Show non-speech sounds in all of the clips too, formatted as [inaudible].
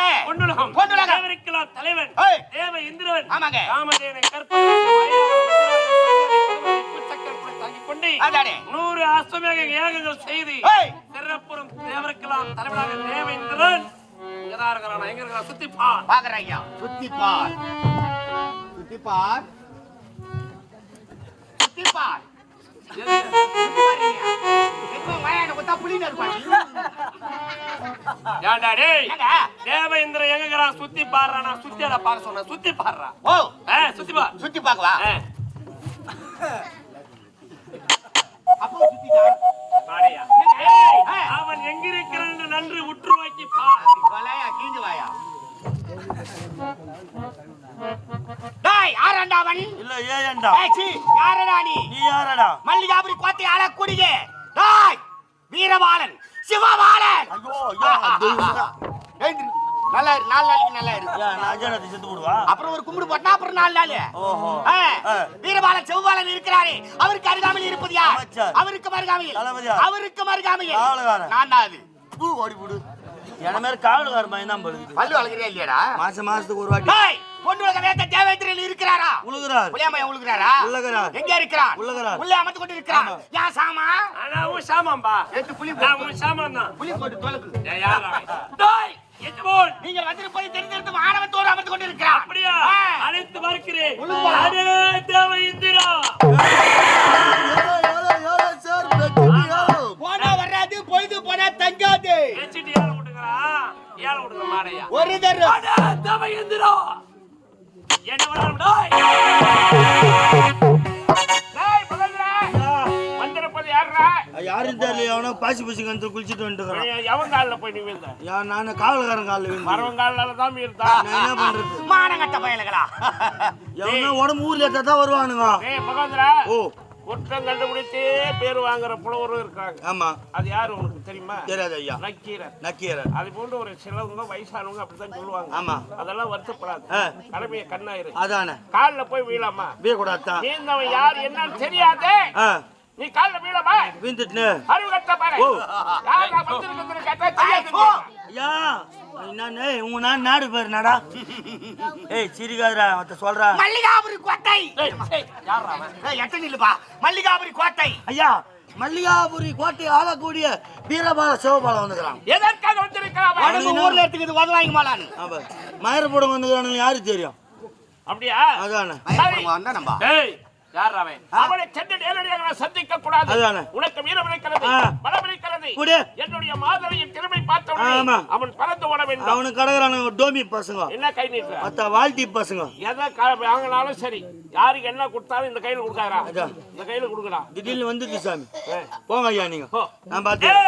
ஏய். பொன்னுலகம். பொன்னுலகம். தேவருக்கெல்லாம் தலைவன். ஏய். தேவ இந்திரன். ஆமாங்க. காமதேவனை கற்பகம் பூச்சக்கரத்தில் தாங்கிக் கொண்டு அதானே. நூறு அஸ்வமேக யாகங்கள் செய்து ஏய். சிறப்புறம் தேவருக்கெல்லாம் தலைவனாக தேவ இந்திரன் இங்கதான் இருக்கிறான் எங்க இருக்கிறான் பாக்குற ஐயா இருப்பாங்க ஏன்டா டேய்? தேவேந்திர எங்கறான் சுத்தி பாடுறா நான் சுத்தியடா பார்க்க சொன்னேன். சுத்தி பாடுறா. ஓ. ஏ சுத்தி பார் சுத்தி பாக்கவா ஏ, அப்போ சுத்திட்டா? பாடையா ஏய், அவன் எங்கிருக்கிறான் என்று நன்று உற்று நோக்கி பார் கொலையா கீஞ்சு வாயா டேய் யாரண்டா அவன்? இல்ல ஏன்டா ஏய் சீ யாரடா நீ? நீ யாரடா? மல்லிகாபுரி கோட்டை ஆளக்கூடிய டேய் வீரபாலன். சிவபாலன். நல்லா நாலு நாளைக்கு நல்லா செத்து போடுவா? அப்புறம் ஒரு கும்பிடு போட்டா அப்புறம் நாலு நாள். வீரபாலன் சிவபாலன் இருக்கிறாரே. அவருக்கு அருகாமையில் இருப்பது யார். அவருக்கு மருகாமையில்? அவருக்கு மருகாமையில். நான் தான் அது. பூ ஓடி போடு. என மாதிரி காவலுக்கார பையன் தான் பழுகுது பல்லு வளர்க்குறியா இல்லையாடா? மாசம் மாசத்துக்கு ஒரு வாட்டி. பொண்ணு உலக தேவேந்திரன் இருக்கிறாரா? உழுகுறார். புளியாமையா உழுகிறாரா? உள்ளகிறார். எங்க இருக்கிறார். உள்ளே அமர்ந்து கொண்டு இருக்கிறார் யா சாமா? ஆனா உன் நான் போட்டு. உன் சாமான் தான் புலி போட்டு தொலைக்கு. யாரா? டேய் எஜமான் நீங்கள் வந்திருப்பதை தெரிந்திருந்து மாணவத்தோடு அமர்ந்து கொண்டு இருக்கிறார் அப்படியா. அழைத்து பார்க்கிறேன் உழுவா. அடே தேவ இந்திரா. போனா வராது பொழுது போனா தங்காது. ஒரு தரம். அடே தேவ இந்திரா. என்ன யாரும் தெரியல பாசி பூசி கந்து குளிச்சுட்டு வந்துட்டுக்கிறான் நீ எவன் காலில் போய் நீ விழுந்த. யா நான் காவலுக்காரன் காலில் தான் இருந்தா நான் என்ன பண்றது? மானங்கட்ட பயலுகளா? எவனோ உடம்பு ஊர்ல தான் வருவானுங்க. ஏய் ஓ. குற்றம் கண்டுபிடிச்சே பேர் வாங்குற புலவரும் இருக்காங்க. ஆமா. அது யாரு உனக்கு தெரியுமா? தெரியாது ஐயா. நக்கீரன். நக்கீரன். அது போன்று ஒரு சிலவங்க வயசானவங்க அப்படித்தான் சொல்லுவாங்க. ஆமா. அதெல்லாம் வருத்தப்படாது. கடமையை கண்ணாயிரு. அதானே. கால்ல போய் வீழாமா? வீக்கூடாதான் நீந்தவன் யார் என்னன்னு தெரியாதே. நீ கால்ல வீழாமா? வீந்துட்டுனே அறிவு கட்ட பாரு ஓ. யார் நான் வந்திருக்கிறது கேட்டா தெரியாது ஓ. ஐயா. ஏய் உங்க நான் நாடு பேர் நடா ஏய் சிரிக்காதடா மத்த சொல்றா. மல்லிகாபுரி கோட்டை. நில்லுப்பா. மல்லிகாபுரி கோட்டை. ஐயா மல்லிகாபுரி கோட்டை ஆளக்கூடிய வீரபால சிவபாலம் வந்துக்கிறான். எதற்காக வந்திருக்கிறான் ஊர்ல எடுத்துக்கிது உதவாங்க மாலான்னு. ஆமா மயிர போடம் வந்துக்கிறானு யாருக்கு தெரியும்? அப்படியா? அதானே? நம்ம. யார் அவன்? அவனை சென்று நேரடியாக நான் சந்திக்க கூடாது. உனக்கு வீரம் இருக்கிறது. பலம் இருக்கிறது. என்னுடைய மாதவியின் திறமை பார்த்தவனே. அவன் பறந்து ஓட வேண்டும். அவனுக்கு கடக்குறானுங்க டோமி பசங்க. என்ன கை நீட்டுற? மத்த வாழ்த்தி பசங்க. எதை வாங்கினாலும் சரி. யாருக்கு என்ன கொடுத்தாலும் இந்த கையில கொடுக்காரா. இந்த கையில கொடுக்கடா திடீர்னு வந்துட்டு சாமி. போங்க ஐயா நீங்க. நான் பார்த்தேன்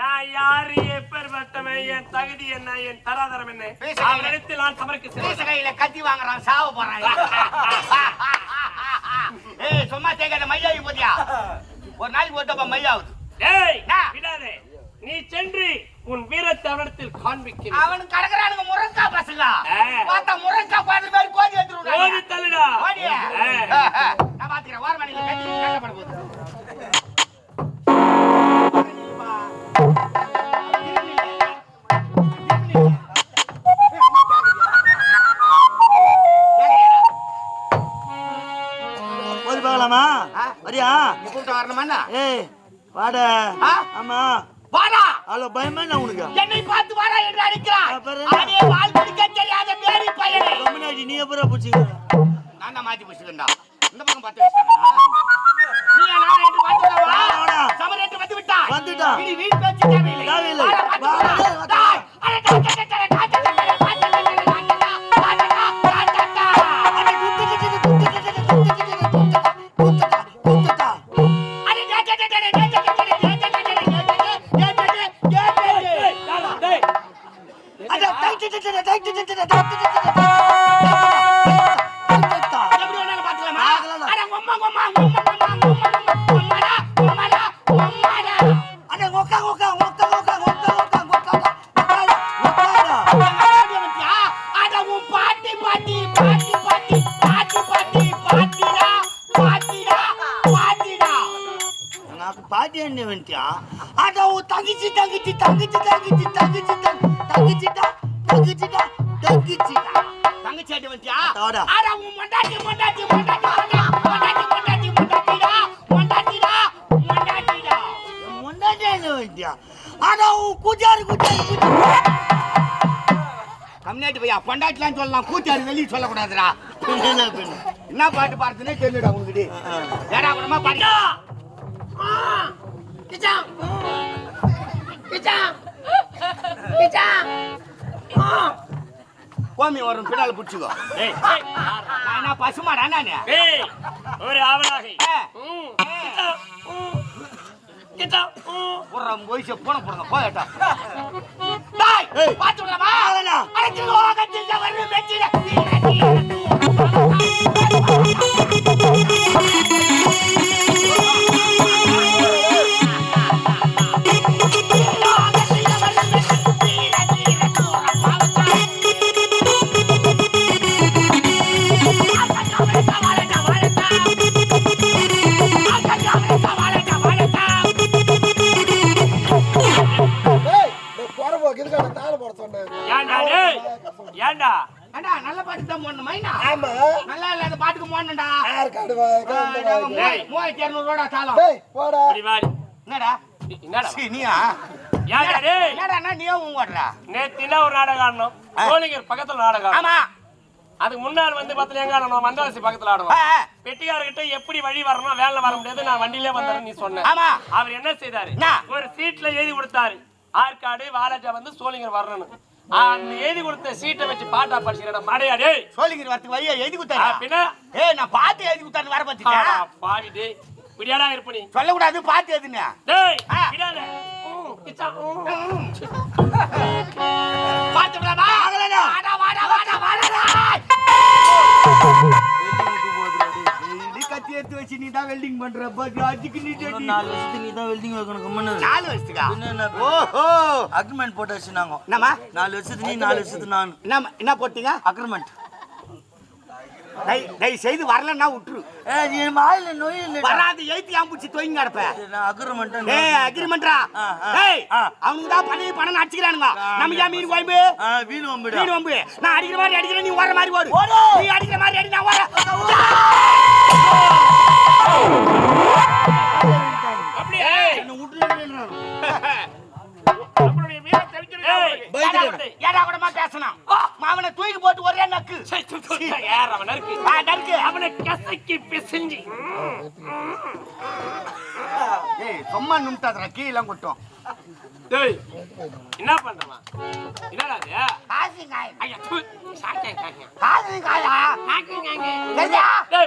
நான் யாரு? எப்பேற்பட்டவன் என் தகுதி என்ன? என் தராதரம் என்ன. அவனிடத்தில் நான் சமர்க்க கையில கத்தி வாங்குறான் சாவ போறான். [laughs] ஏய் சும்மா தேக்காத மையாவி போதியா ஒரு நாளைக்கு போட்டப்ப மையாவுது என்ன? விடாதே நீ சென்று உன் வீரத்தை அவனிடத்தில் காண்பிக்கிறேன். அவனுக்கு கடக்குறானுங்க முருங்கா பசங்க. ஆ? வரியா? நீ கூப்பிட்டு வரணுமா ஏய் வாட? ஆமா. வாடா. அவ்வளோ பயமா என்ன உனக்கு? என்னை பார்த்து வாடா என்று அப்புறம்? அவனே வால் பிடிக்க தெரியாத பேரி பையனே கம்முனாடி நீ எப்பறம் பிடிச்சிங்க நான் தான் மாத்தி பிடிச்சிருந்தா இந்த பக்கம் பார்த்து நீ நான் என்று பார்த்து வா, வாடா. சமர் என்று வந்து விட்டான் வந்துட்டான். இனி வீண் பேச்சு தேவையில்லை. பாட்டி என்ன வேண்டியா அட, தங்கிச்சு தங்கிச்சு தங்கிச்சு தங்கிச்சு தங்கிச்சு தங்கிச்சுட்டா தங்கிச்சிடா தங்கிச்சிடா. தங்கச்சாட்டி வந்துட்டியா? ஆடா. உன் மொண்டாட்டி மொண்டாட்டி மொண்டாட்டி மொண்டாட்டி மொண்டாட்டி மொண்டாட்டிடா மொண்டாட்டிடா மொண்டாட்டிடா. மொண்டாட்டி வந்துட்டியா? ஆடா உன் கூச்சாரு கூச்சாரு கம்னாட்டி சொல்லலாம் கூச்சாரு வெளியே சொல்லக்கூடாதுடா. என்ன பாட்டு பாடுதுன்னே தெரிஞ்சுடா உங்ககிட்ட ஏடா அப்புறமா பாட்டா கிச்சா! கிச்சா! கிச்சா! கோமி வரும் பின்னால புடிச்சுக்கோ. நான் பசுமாடா நானு ஒரு ஆவலாகை. ஏ, ம். கிட்டா, ம். கிட்டா, ம். போடுற போயிச்சு போன போடுங்க போயட்டா பாத்து விடலாமா? அரைச்சு வரும் வெச்சிட ஏன்டா அண்ணா நல்ல பாட்டு தான் போடணும் மைனா நல்லா இல்ல அந்த பாட்டுக்கு போடணும்டா. மூவாயிரத்தி இரநூறு ரூபா சாலம் என்னடா? என்னடா? சீ, நீயா? டேய் என்னடா ஓடுறா? ஒரு நாடகம் ஆடணும். சோழிங்கர் பக்கத்துல நாடகம் ஆடணும். ஆமா. அதுக்கு முன்னால் வந்து பத்துல எங்க ஆடணும்? வந்தவாசி பக்கத்துல ஆடணும் ஆ, பெட்டிக்காரர்கிட்ட எப்படி வழி வரணும் வேலை வர முடியாது. நான் வண்டியிலே வந்தேன் நீ சொன்ன. ஆமா. அவர் என்ன செய்தாரு? ஒரு சீட்ல எழுதி கொடுத்தாரு. ஆற்காடு வாலாஜா வந்து சோழிங்கர் வரணும் அந்த எழுதி கொடுத்த சீட்டை வச்சு பாட்டா படிச்சுக்கிறேன் மடையா டேய். சோழிங்கிற வரத்துக்கு வழியா எழுதி ஆ, கொடுத்தாரு பின்ன? ஏய் நான் பாத்து எழுதி கொடுத்தாரு வர பத்தியா பாவி டேய். இப்படியாடா இருப்ப நீ? சொல்லக்கூடாது பாத்து எதுன்னு டேய். விடாத ம், கிச்சா, ம். பாத்து விடாமா வாடா வாடா வாடா சேர்த்து வச்சு நீ தான் வெல்டிங் பண்ற. பட் அதுக்கு நீ நாலு வருஷத்துக்கு நீ தான் வெல்டிங் வைக்கணும் கம்மனு நாலு வருஷத்துக்கா? என்ன? ஓஹோ. அக்ரிமெண்ட் போட்டு வச்சுனாங்க. நம்ம நாலு வருஷத்துக்கு நீ நாலு வருஷத்துக்கு நான். என்ன என்ன போட்டீங்க? அக்ரிமெண்ட் தயவு செய்து வரலன்னா விட்டுரு வாயில நோய் வராது எய்த்து ஆம்புச்சு தொய்ங்க கிடப்ப. அக்ரிமெண்ட் ஏ அக்ரிமெண்ட்ரா தான் பணி பணம் அடிச்சுக்கிறானுங்க. நம்ம வீணு வம்பு வீணு வம்பு. நான் அடிக்கிற மாதிரி அடிக்கிறேன் நீ ஓடுற மாதிரி ஓடு. நீ அடிக்கிற மாதிரி அடி ஓட. மாவனை தூக்கி போட்டு ஒரே நக்கு சை, அவனை கசக்கி பிசைஞ்சு சும்மா நிமிட்டாதுடா கீழே கொட்டும் டேய் என்ன பண்றவன் என்னடா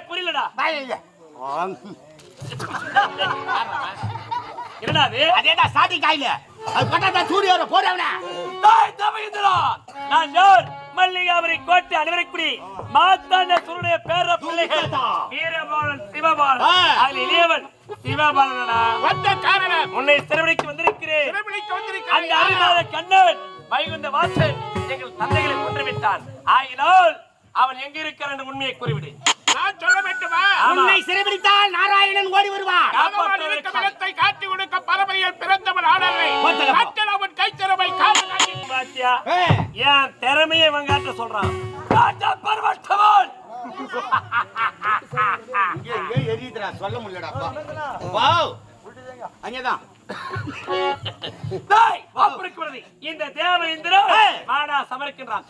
புரியலடா என்னடா இது அதேதான் சாட்டி காயில. அது பட்டாட்டா சூடி வர போறவனா. தாய் தமையந்திரா நான் யார் மல்லிகாபுரி கோட்டை அனைவருக்குடி மாத்தாண்ட சுருடைய பேர பிள்ளைகள். வீரபாலன் சிவபாலன். அதில் இளையவன் சிவபாலனா வந்த காரணம். உன்னை சிறுவடிக்கு வந்திருக்கிறேன். அந்த வந்திருக்கிறேன். அறிவாத கண்ணன் வைகுந்த வாசன் எங்கள் தந்தைகளை கொன்றுவிட்டான் ஆகினால் அவன் எங்க இருக்கிறான் உண்மையை கூறிவிடு. நான் சொல்ல வேண்டுமா. உன்னை சிறைபிடித்தால் நாராயணன் ஓடி வருவான் காப்பாற்றுவதற்காக. காட்டி கொடுக்க பறவையில் பிறந்தவன் ஆடலை. கட்டல் அவன் கைத்திறமை பாத்தியா? ஏய், என் திறமையை இவன் காட்ட சொல்றான். காட்ட பரவட்டவன் இங்க இங்க எரியுதுடா. சொல்ல முடியலடா. வாவ் அங்கதான். இந்த தேவேந்திரன் ஏய். மாடா சமர்க்கின்றான்.